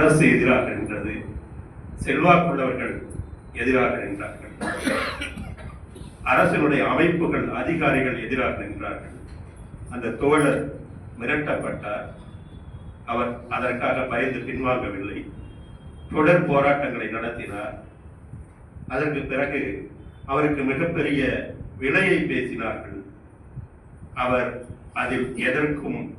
அரசு எதிராக நின்றது. செல்வாக்குள்ளவர்கள் எதிராக நின்றார்கள். அரசினுடைய அமைப்புகள் அதிகாரிகள் எதிராக நின்றார்கள். அந்த தோழர் மிரட்டப்பட்டார். அவர் அதற்காக பயந்து பின்வாங்கவில்லை. தொடர் போராட்டங்களை நடத்தினார். அதற்கு பிறகு அவருக்கு மிகப்பெரிய விலையை பேசினார்கள். அவர் அதில் எதற்கும்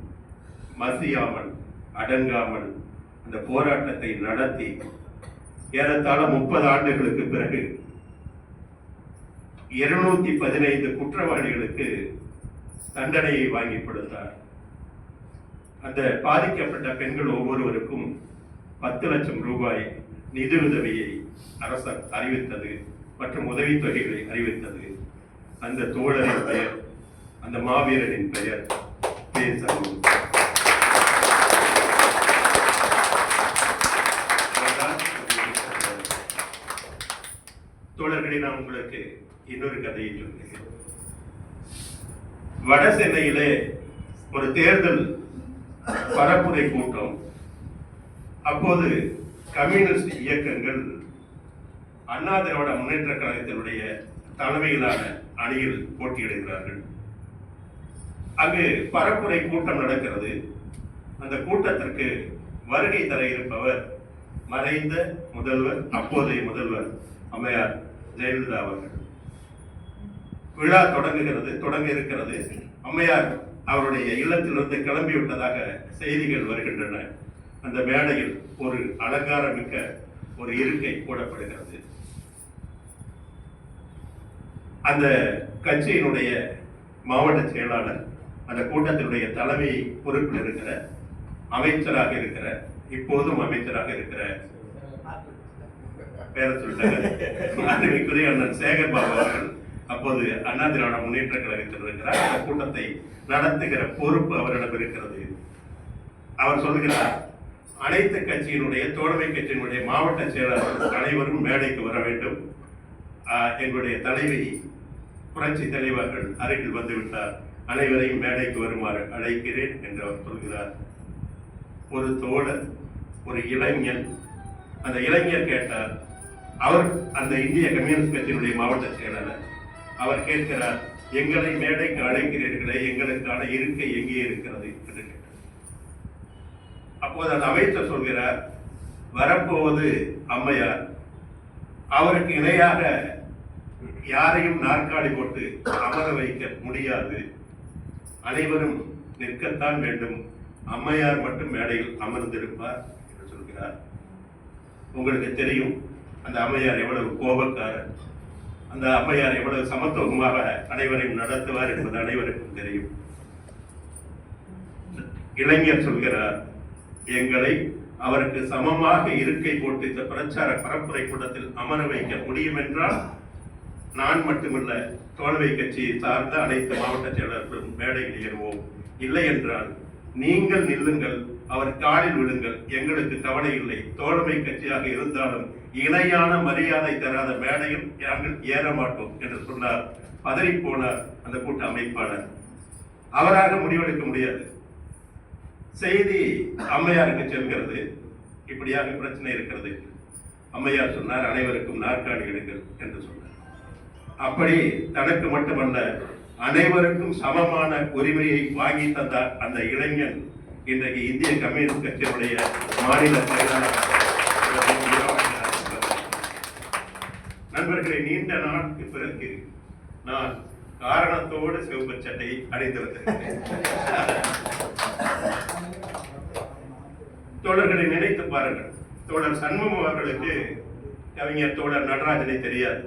மசியாமல் அடங்காமல் அந்த போராட்டத்தை நடத்தி ஏறத்தாழ முப்பது ஆண்டுகளுக்கு பிறகு இருநூத்தி பதினைந்து குற்றவாளிகளுக்கு தண்டனையை வாங்கி கொடுத்தார் அந்த பாதிக்கப்பட்ட பெண்கள் ஒவ்வொருவருக்கும் பத்து லட்சம் ரூபாய் நிதியுதவியை அரசு அறிவித்தது மற்றும் உதவித்தொகைகளை அறிவித்தது அந்த தோழரின் பெயர் அந்த மாவீரனின் பெயர் பே. சண்முகம். தோழர்களை நான் உங்களுக்கு இன்னொரு கதையை சொல்கிறேன். வட சென்னையிலே ஒரு தேர்தல் பரப்புரை கூட்டம். அப்போது கம்யூனிஸ்ட் இயக்கங்கள் அண்ணா திராவிட முன்னேற்ற கழகத்தினுடைய தலைமையிலான அணியில் போட்டியிடுகிறார்கள். அங்கு பரப்புரை கூட்டம் நடக்கிறது. அந்த கூட்டத்திற்கு வருகை தர இருப்பவர் மறைந்த முதல்வர் அப்போதைய முதல்வர் அம்மையார் ஜெயலலிதா அவர்கள். விழா தொடங்குகிறது தொடங்க இருக்கிறது. அம்மையார் அவருடைய இல்லத்திலிருந்து கிளம்பி விட்டதாக செய்திகள் வருகின்றன. அந்த மேடையில் ஒரு அலங்காரமிக்க ஒரு இருக்கை போடப்படுகிறது. அந்த கட்சியினுடைய மாவட்ட செயலாளர் அந்த கூட்டத்தினுடைய தலைமை பொறுப்பில் இருக்கிற அமைச்சராக இருக்கிற இப்போதும் அமைச்சராக இருக்கிற பேரை சொல்லிட்டாங்க அன்னைக்குரிய அண்ணன் சேகர் பாபு அவர்கள் அப்போது அண்ணா திராவிட முன்னேற்ற கழகத்தில் இருக்கிறார் அந்த கூட்டத்தை நடத்துகிற பொறுப்பு அவரிடம் இருக்கிறது. அவர் சொல்கிறார் அனைத்து கட்சியினுடைய தோழமை கட்சியினுடைய மாவட்ட செயலாளர்கள் அனைவரும் மேடைக்கு வர வேண்டும். ஆஹ், எங்களுடைய தலைவி புரட்சி தலைவர்கள் அருகில் வந்துவிட்டார். அனைவரையும் மேடைக்கு வருமாறு அழைக்கிறேன் என்று அவர் சொல்கிறார். ஒரு தோழர் ஒரு இளைஞன். அந்த இளைஞர் கேட்டார் அவர் அந்த இந்திய கம்யூனிஸ்ட் கட்சியினுடைய மாவட்ட செயலாளர். அவர் கேட்கிறார் எங்களை மேடைக்கு அழைக்கிறீர்களே எங்களுக்கான இருக்கை எங்கே இருக்கிறது? என்று கேட்டார். அப்போது அந்த அமைச்சர் சொல்கிறார் வரப்போவது அம்மையார் அவருக்கு இணையாக யாரையும் நாற்காலி போட்டு அமர வைக்க முடியாது. அனைவரும் நிற்கத்தான் வேண்டும். அம்மையார் மட்டும் மேடையில் அமர்ந்திருப்பார் என்று சொல்கிறார். உங்களுக்கு தெரியும் அந்த அம்மையார் எவ்வளவு கோபக்காரர் அந்த அம்மையார் எவ்வளவு சமத்துவமாக அனைவரையும் நடத்துவார் என்பது அனைவருக்கும் தெரியும். இளைஞர் சொல்கிறார் எங்களை அவருக்கு சமமாக இருக்கை போட்டு இந்த பிரச்சார பரப்புரை கூட்டத்தில் அமர வைக்க முடியும் என்றால் நான் மட்டுமல்ல தோல்வை கட்சியை சார்ந்த அனைத்து மாவட்ட செயலர்களும் மேடையில் ஏறுவோம். இல்லை என்றால் நீங்கள் நில்லுங்கள் அவர் காலில் விழுங்கள். எங்களுக்கு கவலை இல்லை தோழமை கட்சியாக இருந்தாலும் இணையான மரியாதை தராத மேடையில் நாங்கள் ஏற மாட்டோம் என்று சொன்னார். பதறி போனார் அந்த கூட்ட அமைப்பாளர். அவராக முடிவெடுக்க முடியாது. செய்தி அம்மையாருக்கு செல்கிறது. இப்படியாக பிரச்சனை இருக்கிறது. அம்மையார் சொன்னார் அனைவருக்கும் நாற்காலி எடுங்கள் என்று சொன்னார். அப்படி தனக்கு மட்டுமல்ல அனைவருக்கும் சமமான உரிமையை வாங்கி தந்த அந்த இளைஞன் இன்றைக்கு இந்திய கம்யூனிஸ்ட் கட்சியினுடைய மாநில செயலாளர் நீண்ட நாளுக்கு பிறகு நான் காரணத்தோடு சிவப்பு சட்டை அடைந்து வந்திருக்கிறேன். தோழர்களை நினைத்து பாருங்கள். தோழர் சண்முகம் அவர்களுக்கு கவிஞர் தோழர் நடராஜனை தெரியாது.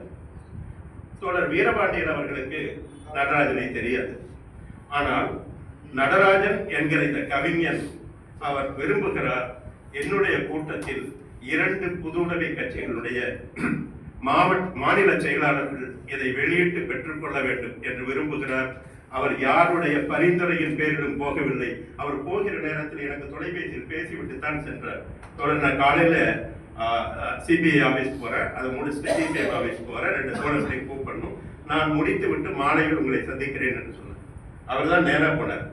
தோழர் வீரபாண்டியன் அவர்களுக்கு நடராஜனை தெரியாது. ஆனால் நடராஜன் என்கிற இந்த கவிஞன் அவர் விரும்புகிறார் என்னுடைய கூட்டத்தில் இரண்டு புதுவுடைமை கட்சிகளுடைய மாவட்ட மாநில செயலாளர்கள் இதை வெளியிட்டு பெற்றுக்கொள்ள வேண்டும் என்று விரும்புகிறார். அவர் யாருடைய பரிந்துரையின் பேரிலும் போகவில்லை. அவர் போகிற நேரத்தில் எனக்கு தொலைபேசியில் பேசிவிட்டு தான் சென்றார். தொடர் நான் காலையில சிபிஐ ஆஃபீஸ் போறேன். அதை முடிச்சுட்டு சிபிஐ ஆஃபீஸ் போறேன். ரெண்டு தோழர்களையும் கூப்பிடணும். நான் முடித்து விட்டு மாலையில் உங்களை சந்திக்கிறேன் என்று சொன்னார். அவர் தான் நேராக போனார்.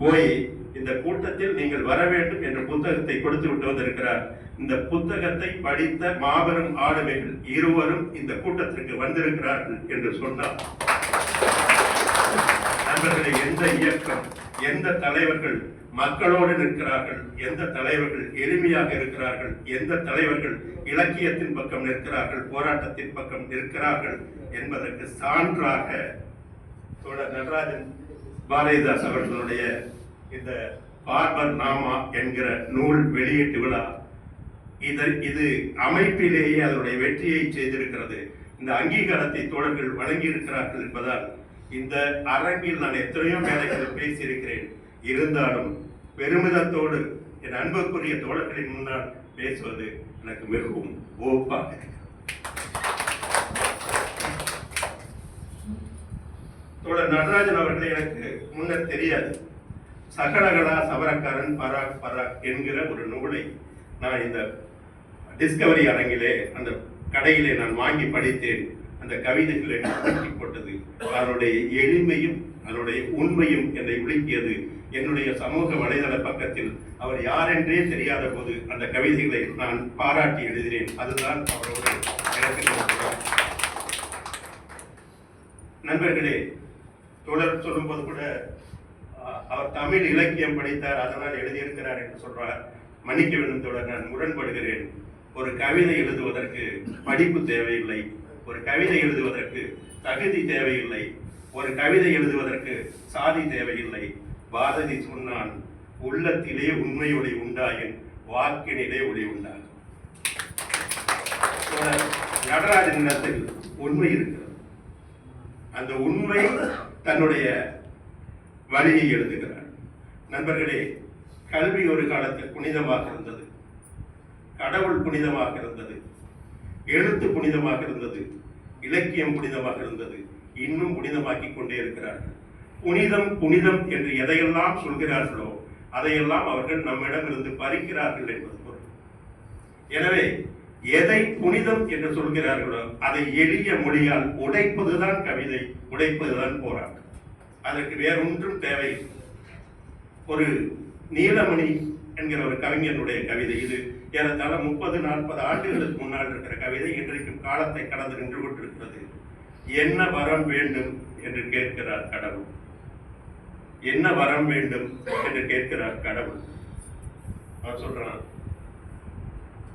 போய் இந்த கூட்டத்தில் நீங்கள் வர வேண்டும் என்ற புத்தகத்தை கொடுத்து விட்டு வந்திருக்கிறார். இந்த புத்தகத்தை படித்த மாபெரும் ஆளுமைகள் இருவரும் இந்த கூட்டத்திற்கு வந்திருக்கிறார்கள் என்று சொன்னார். நண்பர்களை எந்த இயக்கம்? எந்த தலைவர்கள் மக்களோடு நிற்கிறார்கள் எந்த தலைவர்கள் எளிமையாக இருக்கிறார்கள் எந்த தலைவர்கள் இலக்கியத்தின் பக்கம் நிற்கிறார்கள் போராட்டத்தின் பக்கம் நிற்கிறார்கள் என்பதற்கு சான்றாக தோழர் நடராஜன் பாரதிதாஸ் அவர்களுடைய இந்த பார்பர் நாமா என்கிற நூல் வெளியீட்டு விழா. இதை இது அமைப்பிலேயே அதனுடைய வெற்றியை செய்திருக்கிறது. இந்த அங்கீகாரத்தை தோழர்கள் வழங்கி இருக்கிறார்கள் என்பதால் இந்த அரங்கில் நான் எத்தனையோ மேடைகளில் பேசியிருக்கிறேன். இருந்தாலும் பெருமிதத்தோடு என் அன்புக்குரிய தோழர்களின் முன்னால் பேசுவது எனக்கு மிகவும் ஓப்பாக தோழர் நடராஜன் அவர்களை எனக்கு முன்னர் தெரியாது. சகலகலா சவரக்காரன் பராக் பராக் என்கிற ஒரு நூலை நான் இந்த டிஸ்கவரி அரங்கிலே அந்த கடையிலே நான் வாங்கி படித்தேன். அந்த கவிதைகளை என்னை போட்டது. அதனுடைய எளிமையும் அதனுடைய உண்மையும் என்னை உலுக்கியது. என்னுடைய சமூக வலைதள பக்கத்தில் அவர் யாரென்றே தெரியாத போது அந்த கவிதைகளை நான் பாராட்டி எழுதினேன். அதுதான் அவரோடு எனக்கு நண்பர்களே தொடர் சொல்லும்போது கூட அவர் தமிழ் இலக்கியம் படித்தார் அதனால் எழுதியிருக்கிறார் என்று சொல்றார். மன்னிக்க வேண்டும் தொடர் நான் முரண்படுகிறேன். ஒரு கவிதை எழுதுவதற்கு படிப்பு தேவையில்லை. ஒரு கவிதை எழுதுவதற்கு தகுதி தேவையில்லை. ஒரு கவிதை எழுதுவதற்கு சாதி தேவையில்லை. பாரதி சொன்னான் உள்ளத்திலே உண்மை ஒளி உண்டாயின் வாக்கினிலே ஒளி உண்டாகும். நடராஜன் நடராஜனிடத்தில் உண்மை இருக்கிறது. அந்த உண்மை தன்னுடைய வழியை எழுதுகிறார். நண்பர்களே கல்வி ஒரு காலத்தில் புனிதமாக இருந்தது. கடவுள் புனிதமாக இருந்தது. எழுத்து புனிதமாக இருந்தது இலக்கியம் புனிதமாக இருந்தது இன்னும் புனிதமாக்கி கொண்டே இருக்கிறார்கள் புனிதம் புனிதம் என்று எதையெல்லாம் சொல்கிறார்களோ அதையெல்லாம் அவர்கள் நம்மிடமிருந்து பறிக்கிறார்கள் என்பது பொருள். எனவே எதை புனிதம் என்று சொல்கிறார்களோ அதை எளிய மொழியால் உடைப்பதுதான் கவிதை உடைப்பதுதான் போராட்டம். அதற்கு வேறொன்றும் தேவை ஒரு நீலமணி என்கிற ஒரு கவிஞனுடைய கவிதை இது. ஏறத்தாழ முப்பது நாற்பது ஆண்டுகளுக்கு முன்னால் இருக்கிற கவிதை இன்றைக்கும் காலத்தை கடந்து நின்று கொண்டிருக்கிறது. என்ன வரம் வேண்டும்? என்று கேட்கிறார் கடவுள். என்ன வரம் வேண்டும்? என்று கேட்கிறார் கடவுள். அவர் சொல்றான்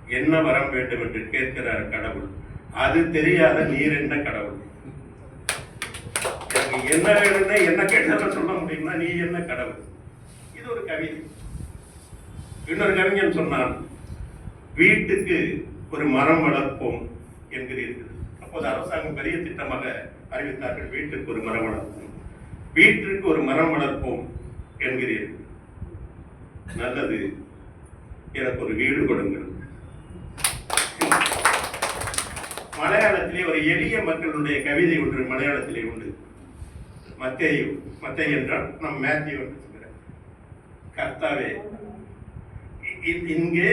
என்ன வரம் வேண்டும்? என்று கேட்கிறார் கடவுள். அது தெரியாத நீர் என்ன கடவுள்? என்ன வேணும்னு என்ன கேட்டாலும் சொல்ல முடியும்னா நீ என்ன கடவுள்? இது ஒரு கவிதை. இன்னொரு கவிஞன் சொன்னான் வீட்டுக்கு ஒரு மரம் வளர்ப்போம் என்கிறீர்கள். அப்போது அரசாங்கம் பெரிய திட்டமாக அறிவித்தார்கள் வீட்டுக்கு ஒரு மரம் வளர்ப்போம். வீட்டிற்கு ஒரு மரம் வளர்ப்போம் என்கிறீர்கள். நல்லது. எனக்கு ஒரு வீடு கொடுங்கள். மலையாளத்திலே ஒரு எளிய மக்களுடைய கவிதை ஒன்று மலையாளத்திலே உண்டு. மத்தேயு மத்தேயு என்றால் நம் மேத்யூ என்று சொல்கிறேன் கர்த்தாவே இங்கே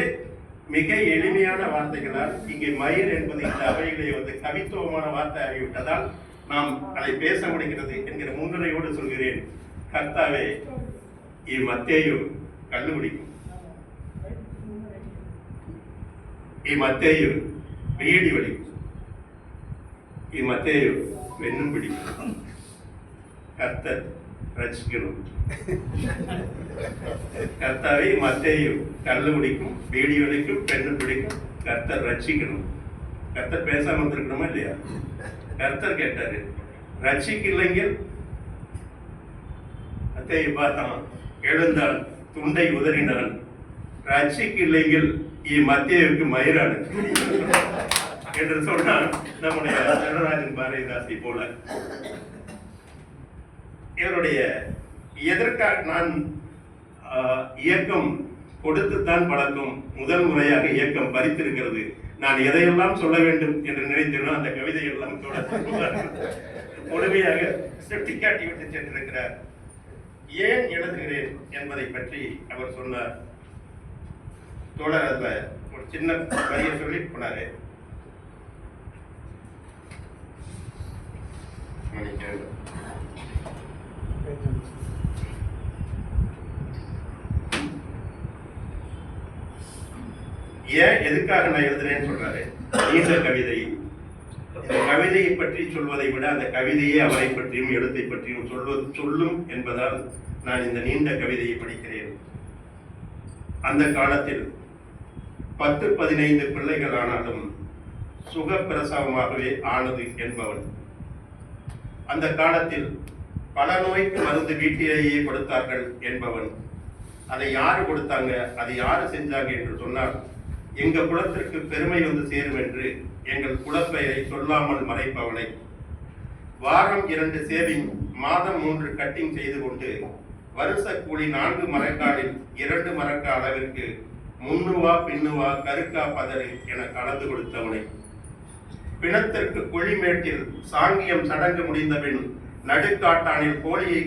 மிக எளிமையான வார்த்தைகளால் இங்கே மயிர் என்பது இந்த அவையிலே வந்து கவித்துவமான வார்த்தை ஆகிவிட்டதால் நாம் அதை பேச முடிகிறது என்கிற முன்னுரையோடு சொல்கிறேன். கர்த்தாவே இம்மத்தேயு கண்டுபிடிக்கும் இம்மத்தேயு வேடி வலிக்கும். இம்மத்தேயு வெண்ணும் பிடிக்கும். கர்த்தர் ரசிக்கணும் கர்த்தாவை மத்தையும் கல்லு பிடிக்கும் பீடி பிடிக்கும் பெண்ணு பிடிக்கும். கர்த்தர் ரட்சிக்கணும் கர்த்தர் பேசாம இருந்திருக்கணுமா இல்லையா? கர்த்தர் கேட்டாரு ரட்சிக்கலைங்க அத்தையை பார்த்தான் எழுந்தான் துண்டை உதறினான் ரட்சிக்கலைங்கள் மத்தியவுக்கு மயிரானு என்று சொன்னான் நம்முடைய நடராஜன் பாரதிதாசை போல. இவருடைய எதற்காக நான் இயக்கம் கொடுத்துத்தான் பழக்கம் முதல் முறையாக இயக்கம் பறித்திருக்கிறது நான் எதையெல்லாம் சொல்ல வேண்டும் என்று நினைத்தேனோ அந்த கவிதையெல்லாம் தொடர்ந்து முழுமையாக சுட்டிக்காட்டி விட்டு சென்றிருக்கிறார். ஏன் எழுதுகிறேன் என்பதை பற்றி அவர் சொன்னார். தோழர் அந்த ஒரு சின்ன வரியை சொல்லி போனாரு மன்னிக்கவும். ஏன் எதுக்காக நான் எழுதுறேன்னு சொல்றாரு? நீண்ட கவிதை. இந்த கவிதையை பற்றி சொல்வதை விட அந்த கவிதையே அவரை பற்றியும் எழுத்தை பற்றியும் சொல்வது சொல்லும் என்பதால் நான் இந்த நீண்ட கவிதையை படிக்கிறேன். அந்த காலத்தில் பத்து பதினைந்து பிள்ளைகள் ஆனாலும் சுகப்பிரசவமாகவே ஆனது என்பவன். அந்த காலத்தில் பல நோய்க்கு மருந்து வீட்டிலேயே கொடுத்தார்கள் என்பவன். அதை யாரு கொடுத்தாங்க? அதை யாரு செஞ்சாங்க என்று சொன்னால் எங்க குலத்திற்கு பெருமை வந்து சேரும் என்று எங்கள் குலப்பெயரை சொல்லாமல் மறைப்பவனை வாரம் இரண்டு சேவிங் மாதம் மூன்று கட்டிங் செய்து கொண்டு வருஷ கூலி நான்கு மரக்காலில் இரண்டு மரக்க அளவிற்கு முன்னுவா பின்னுவா கருக்கா பதறு என கலந்து கொடுத்தவனை பிணத்திற்கு குழிமேட்டில் சாங்கியம் சடங்கு முடிந்தபின் நடுக்காட்டானில் கோழியை